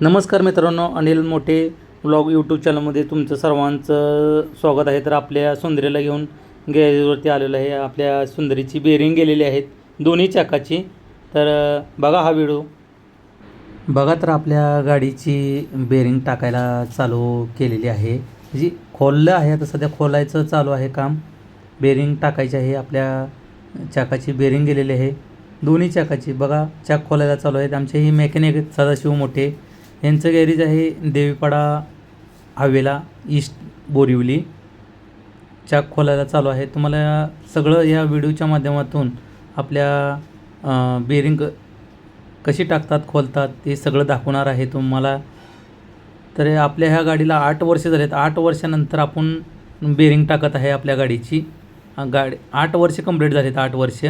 नमस्कार मित्रांनो अनिल मोठे ब्लॉग यूट्यूब चॅनलमध्ये तुमचं सर्वांचं स्वागत आहे. तर आपल्या सुंदरीला घेऊन गॅरेजवरती आलेलं आहे. आपल्या सुंदरीची बेरिंग गेलेली आहेत दोन्ही चाकाची. तर बघा हा व्हिडिओ बघा तर आपल्या गाडीची बेरिंग टाकायला चालू केलेली आहे. जी खोललं आहे आता सध्या खोलायचं चालू आहे काम. बेरिंग टाकायची आहे. आपल्या चाकाची बेरिंग गेलेली आहे. दोन्ही चाकाची. बघा चाक खोलायला चालू आहेत. आमचे ही मेकॅनिक सदाशिव मोठे. यांचं गॅरेज आहे देवीपाडा हवेला ईस्ट बोरिवली. च्या खोलायला चालू आहे. तुम्हाला सगळं या व्हिडिओच्या माध्यमातून आपल्या बेरिंग कशी टाकतात खोलतात ते सगळं दाखवणार आहे तुम्हाला. तर आपल्या ह्या गाडीला आठ वर्ष झालेत. आठ वर्षानंतर आपण बेरिंग टाकत आहे आपल्या गाडीची. गाडी आठ वर्ष कंप्लीट झालेत आठ वर्ष.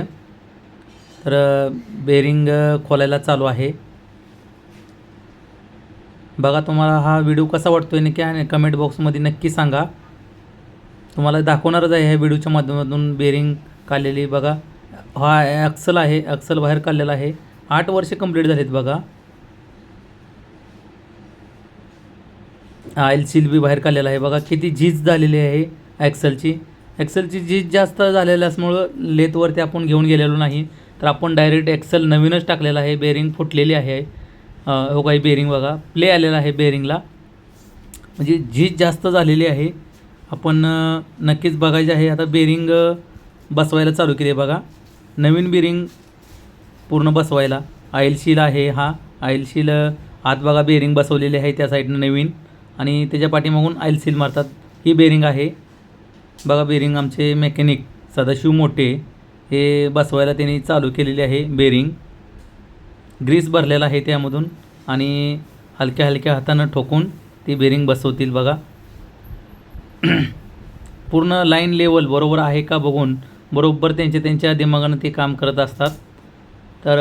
तर बेरिंग खोलायला चालू आहे. बघा तुम्हाला हा व्हिडिओ कसा वाटतो आहे नक्की आणि कमेंट बॉक्समध्ये नक्की सांगा. तुम्हाला दाखवणारच आहे ह्या व्हिडिओच्या माध्यमातून बेरिंग काढलेली बघा. हा ॲक्सल आहे ॲक्सल बाहेर काढलेला आहे. आठ वर्ष कंप्लीट झालीत बघा. आयल सील बी बाहेर काढलेला आहे बघा. किती झीज झालेली आहे ॲक्सलची ॲक्सलची झीज जास्त झालेल्या असल्यामुळं लेथवरती आपण घेऊन गेलेलो नाही. तर आपण डायरेक्ट ॲक्सल नवीनच टाकलेला आहे. बेरिंग फुटलेली आहे. हो काही बेरिंग बघा. प्ले आलेला आहे बेरिंगला म्हणजे झीज जास्त झालेली आहे. आपण नक्कीच बघायचे आहे. आता बेरिंग बसवायला चालू केली आहे बघा. नवीन बेरिंग पूर्ण बसवायला. आयलशील आहे हा. आयलशील आत बघा बेरिंग बसवलेली आहे त्या साईडनं नवीन. आणि त्याच्या पाठीमागून आयलसील मारतात. ही बेरिंग आहे. बघा बेरिंग आमचे मेकॅनिक सदाशिव मोठे. हे बसवायला त्यांनी चालू केलेली आहे बेरिंग ग्रीस भरलेला आहे त्यामधून. आणि हलक्या हलक्या हातानं ठोकून ती बेरिंग बसवतील बघा. पूर्ण लाईन लेवल बरोबर आहे का बघून बरोबर त्यांच्या त्यांच्या दिमागानं ते काम करत असतात. तर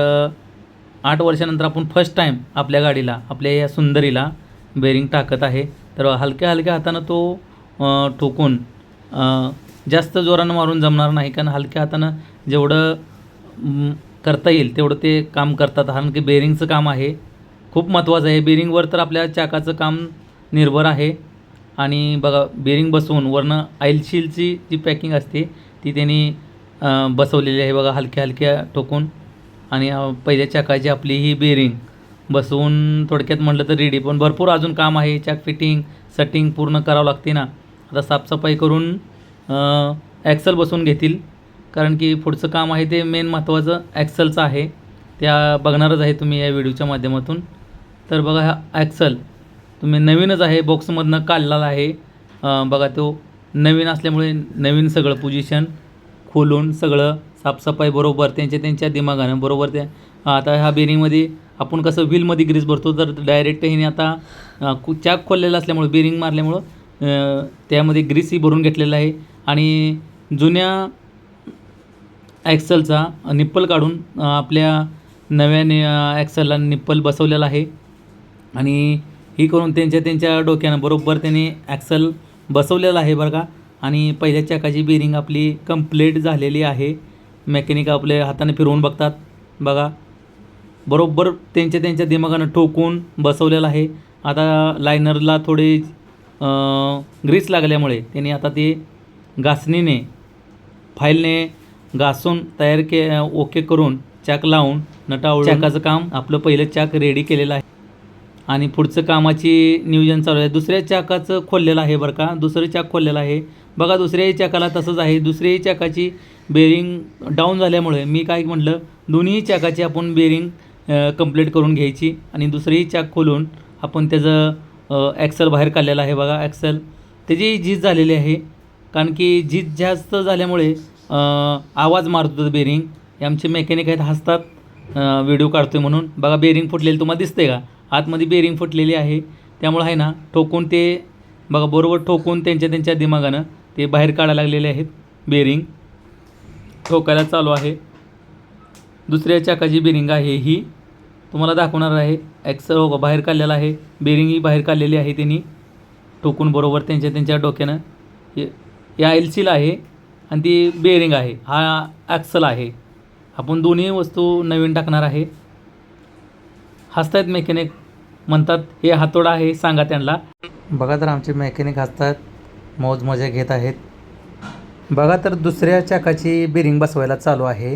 आठ वर्षानंतर आपण फर्स्ट टाईम आपल्या गाडीला आपल्या या सुंदरीला बेरिंग टाकत आहे. तर हलक्या हलक्या हातानं तो ठोकून जास्त जोरानं मारून जमणार नाही. कारण हलक्या हातानं जेवढं करता येईल तेवढं ते काम करतात. कारण की बेरिंगचं काम आहे. खूप महत्त्वाचं आहे. बेरिंगवर तर आपल्या चाकाचं काम निर्भर आहे. आणि बघा बेरिंग बसवून वरनं आईलशीलची जी पॅकिंग असते ती त्यांनी बसवलेली आहे बघा हलक्या हलक्या ठोकून आणि पहिल्या चाकाची आपली ही बेरिंग बसवून थोडक्यात म्हटलं तर रेडी पण भरपूर अजून काम आहे. चाक फिटिंग सटिंग पूर्ण करावं लागते ना. आता साफसफाई करून ॲक्सल बसवून घेतील. कारण की पुढचं काम आहे ते मेन महत्त्वाचं ॲक्सलचं आहे. त्या बघणारच आहे तुम्ही या व्हिडिओच्या माध्यमातून. तर बघा हा ॲक्सल तुम्ही नवीनच आहे बॉक्समधनं काढलेला आहे. बघा तो नवीन असल्यामुळे नवीन सगळं पोजिशन खोलून सगळं साफसफाई बरोबर त्यांच्या त्यांच्या दिमागानं बरोबर त्या आता ह्या बेरिंगमध्ये आपण कसं व्हीलमध्ये ग्रीस भरतो तर डायरेक्ट हिने आता कु- चाक खोललेला असल्यामुळं बेरिंग मारल्यामुळं त्यामध्ये ग्रीसही भरून घेतलेलं आहे. आणि जुन्या ॲक्सलचा निप्पल काढून आपल्या नव्याने ॲक्सलला निप्पल बसवलेला आहे. आणि ही करून त्यांच्या त्यांच्या डोक्यानं बरोबर त्यांनी ॲक्सल बसवलेला आहे बरं का. आणि पहिल्या चाकाची बेरिंग आपली कंप्लीट झालेली आहे. मेकॅनिक आपले हाताने फिरवून बघतात बघा. बरोबर त्यांच्या त्यांच्या दिमागानं ठोकून बसवलेलं आहे. आता लायनरला थोडे ग्रीस लागल्यामुळे त्यांनी आता ते घासणीने फाईलने घासून तयार के ओके करून चाक लावून नटावळून चाकाचं काम. आपलं पहिलं चाक रेडी केलेलं आहे. आणि पुढचं कामाची नियोजन चालू आहे. दुसऱ्या चाकाचं खोललेलं आहे बरं का. दुसरं चाक खोललेलं आहे. बघा दुसऱ्याही चाकाला तसंच आहे. दुसऱ्याही चाकाची बेरिंग डाऊन झाल्यामुळे मी काय म्हटलं दोन्ही चाकाची आपण बेरिंग कंप्लीट करून घ्यायची. आणि दुसरीही चाक खोलून आपण त्याचं ॲक्सल बाहेर काढलेलं आहे बघा. ॲक्सल त्याची झीज झालेली आहे. कारण की झीज जास्त झाल्यामुळे आवाज मारतो बेरिंग हे आमचे मेकॅनिक आहेत हसतात. व्हिडिओ काढतो आहे म्हणून. बघा बेरिंग फुटलेली तुम्हाला दिसते का? आतमध्ये बेरिंग फुटलेली आहे. त्यामुळं आहे ना ठोकून ते बघा बरोबर ठोकून त्यांच्या त्यांच्या दिमागानं ते बाहेर काढायला लागलेले आहेत बेरिंग ठोकायला चालू आहे. दुसऱ्या चाकाची बेरिंग आहे ही. तुम्हाला दाखवणार आहे ॲक्सर हो का बाहेर काढलेला आहे. बेरिंग ही बाहेर काढलेली आहे त्यांनी. ठोकून बरोबर त्यांच्या त्यांच्या डोक्यानं. या एल सीला आहे. आणि ती बेरिंग आहे. हा ॲक्सल आहे. आपण दोन्ही वस्तू नवीन टाकणार आहे. हसतायत मेकॅनिक म्हणतात हे हातोडा आहे सांगा त्यांना. बघा तर आमचे मेकॅनिक हसतात मौज मजा घेत आहेत. बघा तर दुसऱ्या चाकाची बेरिंग बसवायला चालू आहे.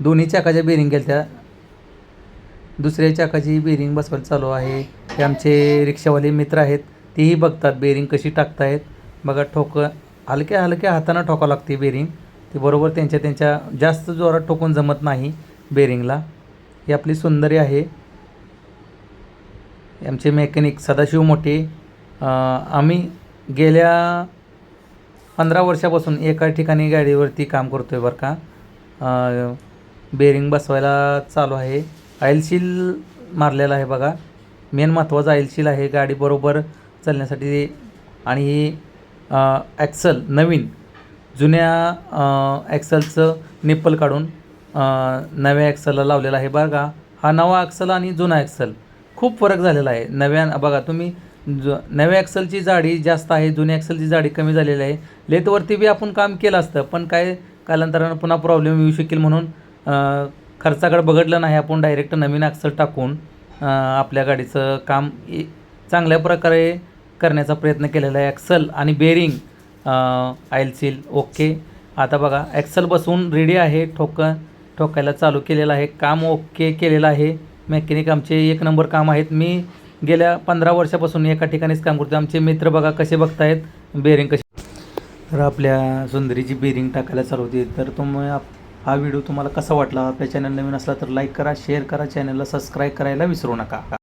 दोन्ही चाकाच्या बेरिंग गेल्या त्या दुसऱ्या चाकाची बेरिंग बसवायला चालू आहे. हे आमचे रिक्षावाले मित्र आहेत तेही बघतात बेरिंग कशी टाकतायत. बघा ठोकं. हलक्या हलक्या हातानं ठोकावं लागते बेरिंग ते बरोबर त्यांच्या त्यांच्या जास्त जोरात ठोकून जमत नाही बेरिंगला ही आपली सुंदरी आहे. आमचे मेकॅनिक सदाशिव मोठे. आम्ही गेल्या पंधरा वर्षापासून एका ठिकाणी गाडीवरती काम करतो आहे बरं का. बेरिंग बसवायला चालू आहे. आयलशील मारलेला आहे बघा. मेन महत्त्वाचं आयलशील आहे. गाडी बरोबर चालण्यासाठी आणि ही ॲक्सल नवीन जुन्या ॲक्सलचं निप्पल काढून नव्या ॲक्सलला लावलेला आहे बघा हा नवा ॲक्सल आणि जुना ॲक्सल खूप फरक झालेला आहे. नव्या बघा तुम्ही ज नव्या ॲक्सलची जाडी जास्त आहे जुन्या ॲक्सलची जाडी कमी झालेली आहे. लेथवरती बी आपण काम केलं असतं पण काय कालांतरानं पुन्हा प्रॉब्लेम येऊ शकेल म्हणून खर्चाकडे बघडलं नाही. आपण डायरेक्ट नवीन ॲक्सल टाकून आपल्या गाडीचं काम चांगल्या प्रकारे करण्याचा प्रयत्न केलेला आहे. ॲक्सल आणि बेरिंग आयल सील ओके आता बघा ॲक्सल बसवून रेडी आहे. ठोक ठोकायला चालू केलेलं आहे. काम ओके केलेलं आहे. मेकॅनिक आमचे एक नंबर काम आहेत. मी गेल्या पंधरा वर्षापासून एका ठिकाणीच काम करतो आमचे मित्र बघा कसे बघतायत. बेरिंग कशी तर आपल्या सुंदरीची बेरिंग टाकायला चालू होती. तर तुम्ही आप- हा व्हिडिओ तुम्हाला कसा वाटला? आपल्या चॅनल नवीन असला तर लाईक करा शेअर करा. चॅनलला सबस्क्राईब करायला विसरू नका.